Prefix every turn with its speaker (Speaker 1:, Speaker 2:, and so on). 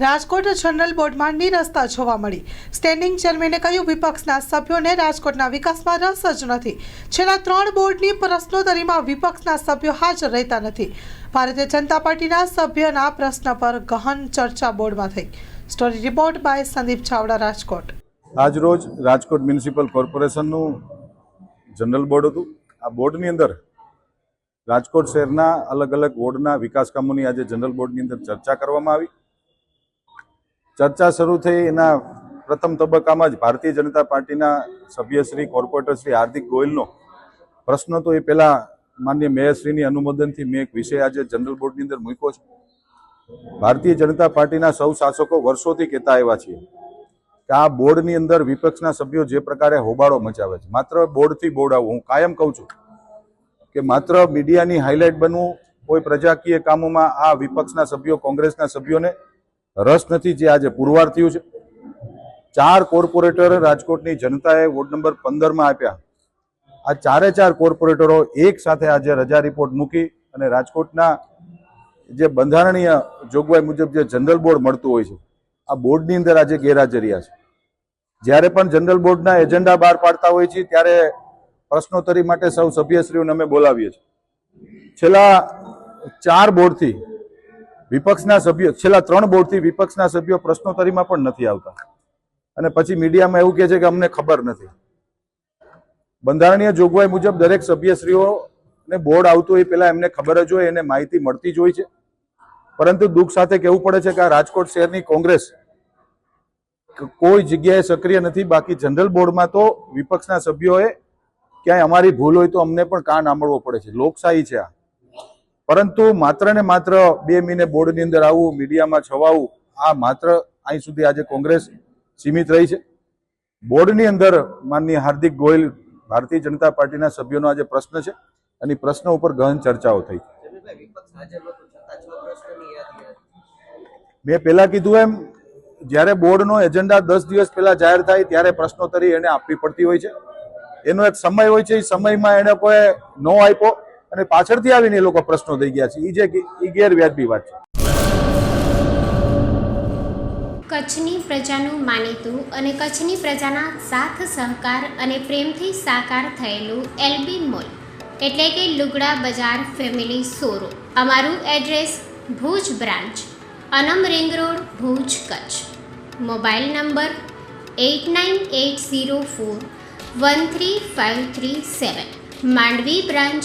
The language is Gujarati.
Speaker 1: રાજકોટ જનરલ બોર્ડમાં નિરસ્તા જોવા મળી. સ્ટેન્ડિંગ ચેરમેને કહ્યું, વિપક્ષના સભ્યોને રાજકોટના વિકાસમાં રસ જ નથી. છેલ્લા ત્રણ બોર્ડની પ્રશ્નોત્તરીમાં વિપક્ષના સભ્યો હાજર રહેતા નથી. ભારતીય જનતા પાર્ટીના સભ્યના પ્રશ્ન પર ગહન ચર્ચા બોર્ડમાં થઈ. Story report by Sandeep Chavda, Rajkot.
Speaker 2: આજરોજ રાજકોટ મ્યુનિસિપલ કોર્પોરેશનનું જનરલ બોર્ડ હતું. આ બોર્ડની અંદર રાજકોટ શહેરના અલગ અલગ વોર્ડના વિકાસ કામોની આજે જનરલ બોર્ડની અંદર ચર્ચા કરવામાં આવી. ચર્ચા શરૂ થઈ. એના પ્રથમ તબક્કામાં જ ભારતીય જનતા પાર્ટીના સભ્યશ્રી કોર્પોરેટર શ્રી હાર્દિક ગોયલનો પ્રશ્ન તો એ પહેલાં માન્ય મેયરશ્રીની અનુમોદનથી મેં એક વિષય આજે જનરલ બોર્ડની અંદર મૂક્યો છે. ભારતીય જનતા પાર્ટીના સૌ શાસકો વર્ષોથી કહેતા આવ્યા છીએ કે આ બોર્ડની અંદર વિપક્ષના સભ્યો જે પ્રકારે હોબાળો મચાવે છે. માત્ર બોર્ડથી બોર્ડ આવું. હું કાયમ કહું છું કે માત્ર મીડિયાની હાઇલાઇટ બનવું કોઈ પ્રજાકીય કામોમાં આ વિપક્ષના સભ્યો, કોંગ્રેસના સભ્યોને રસ નથી જે આજે પુરવાર થયું છે. ચાર કોર્પોરેટર રાજકોટની જનતાએ વોર્ડ નંબર પંદરમાં આપ્યા. આ ચારે ચાર કોર્પોરેટરો એક સાથે આજે રજા રિપોર્ટ મૂકી અને રાજકોટના જે બંધારણીય જોગવાઈ મુજબ જે જનરલ બોર્ડ મળતું હોય છે, આ બોર્ડની અંદર આજે ગેરહાજરિયા છે. જ્યારે પણ જનરલ બોર્ડના એજન્ડા બહાર પાડતા હોય છે, ત્યારે પ્રશ્નોત્તરી માટે સૌ સભ્યશ્રીઓને અમે બોલાવીએ છીએ. છેલ્લા ચાર બોર્ડથી વિપક્ષના સભ્યો, છેલ્લા ત્રણ બોર્ડથી વિપક્ષના સભ્યો પ્રશ્નોત્તરીમાં પણ નથી આવતા. અને પછી મીડિયામાં એવું કહે છે કે અમને ખબર નથી. બંધારણીય જોગવાઈ મુજબ દરેક સભ્યશ્રીઓને બોર્ડ આવતું હોય પહેલાં એમને ખબર જ હોય, એને માહિતી મળતી જ હોય છે. પરંતુ દુઃખ સાથે કહેવું પડે છે કે આ રાજકોટ શહેરની કોંગ્રેસ કોઈ જગ્યાએ સક્રિય નથી. બાકી જનરલ બોર્ડમાં તો વિપક્ષના સભ્યોએ ક્યાંય અમારી ભૂલ હોય તો અમને પણ કાન આંબળવો પડે છે. લોકશાહી છે આ. પરંતુ માત્ર ને માત્ર બે મહિને બોર્ડની અંદર આવવું મીડિયામાં છવાવું, આ માત્ર અહીં સુધી આજે કોંગ્રેસ સીમિત રહી છે. બોર્ડની અંદર માનનીય હાર્દિક ગોયલ ભારતીય જનતા પાર્ટીના સભ્યોનો આજે પ્રશ્ન છે અને પ્રશ્ન ઉપર ગહન ચર્ચાઓ થઈ મેં પહેલા કીધું એમ, જ્યારે બોર્ડનો એજન્ડા દસ દિવસ પહેલા જાહેર થાય ત્યારે પ્રશ્નોત્તરી એને આપવી પડતી હોય છે. એનો એક સમય હોય છે એ સમયમાં એને કોઈ નો આપ્યો. અને પાછળથી આવીને એ લોકો પ્રશ્નો થઈ ગયા છે. એ જે એ ગેરવ્યાજબી વાત છે.
Speaker 3: કચ્છની પ્રજાનું માનીતું અને કચ્છની પ્રજાના સાથ, સહકાર અને પ્રેમથી સાકાર થયેલું એલબી મોલ, એટલે કે લુગડા બજાર ફેમિલી સોરો અમારું address Bhuj branch, Anam ring road, Bhuj Kutch. Mobile number eight nine eight zero four one three five three seven. Mandvi branch